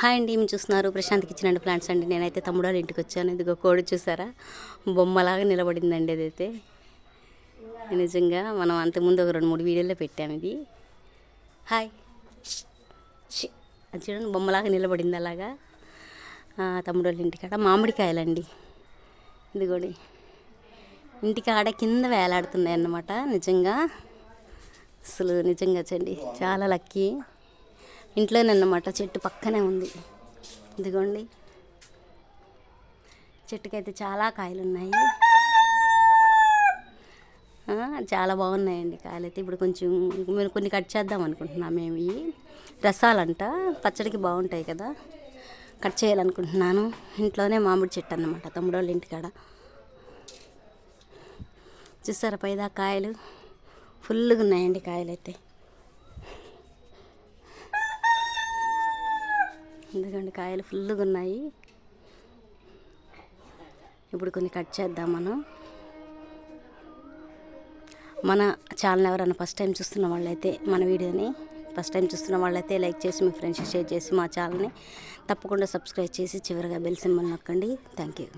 Hi అండి ఏమి చూస్తున్నారు? ప్రశాంత్కి ఇచ్చినండి ప్లాంట్స్ అండి. నేనైతే తమ్ముడు వాళ్ళ ఇంటికి వచ్చాను. ఇదిగో కోడి చూసారా? బొమ్మలాగా నిలబడిందండి అదైతే నిజంగా మనం అంతకుముందు ఒక రెండు మూడు వీడియోలో పెట్టాము ఇది. హాయ్. అది చూడండి బొమ్మలాగా నిలబడింది అలాగా. తమ్ముడు వాళ్ళ ఇంటికాడ మామిడికాయలండి. ఇదిగోండి. ఇంటికాడ కింద వేలాడుతున్నాయి అన్నమాట నిజంగా అసలు నిజంగా చండి. చాలా లక్కీ. ఇంట్లోనే అన్నమాట చెట్టు పక్కనే ఉంది. ఇదిగోండి. చెట్టుకైతే చాలా కాయలు ఉన్నాయి చాలా బాగున్నాయండి కాయలు అయితే ఇప్పుడు కొంచెం మేము కొన్ని కట్ చేద్దాం అనుకుంటున్నాం మేము ఇవి రసాలంట పచ్చడికి బాగుంటాయి కదా. కట్ చేయాలనుకుంటున్నాను. ఇంట్లోనే మామిడి చెట్టు అన్నమాట తమ్ముడు వాళ్ళ ఇంటికాడ చూసారా పైదా కాయలు? ఫుల్గా ఉన్నాయండి కాయలైతే. ఎందుకంటే కాయలు ఫుల్గా ఉన్నాయి. ఇప్పుడు కొన్ని కట్ చేద్దాం మనం. మన ఛానల్ ఎవరైనా ఫస్ట్ టైం చూస్తున్న వాళ్ళైతే మన వీడియోని ఫస్ట్ టైం చూస్తున్న వాళ్ళైతే లైక్ చేసి మీ ఫ్రెండ్స్ షేర్ చేసి మా ఛానల్ని తప్పకుండా సబ్స్క్రైబ్ చేసి చివరిగా బెల్ సింబల్ నొక్కండి. Thank you.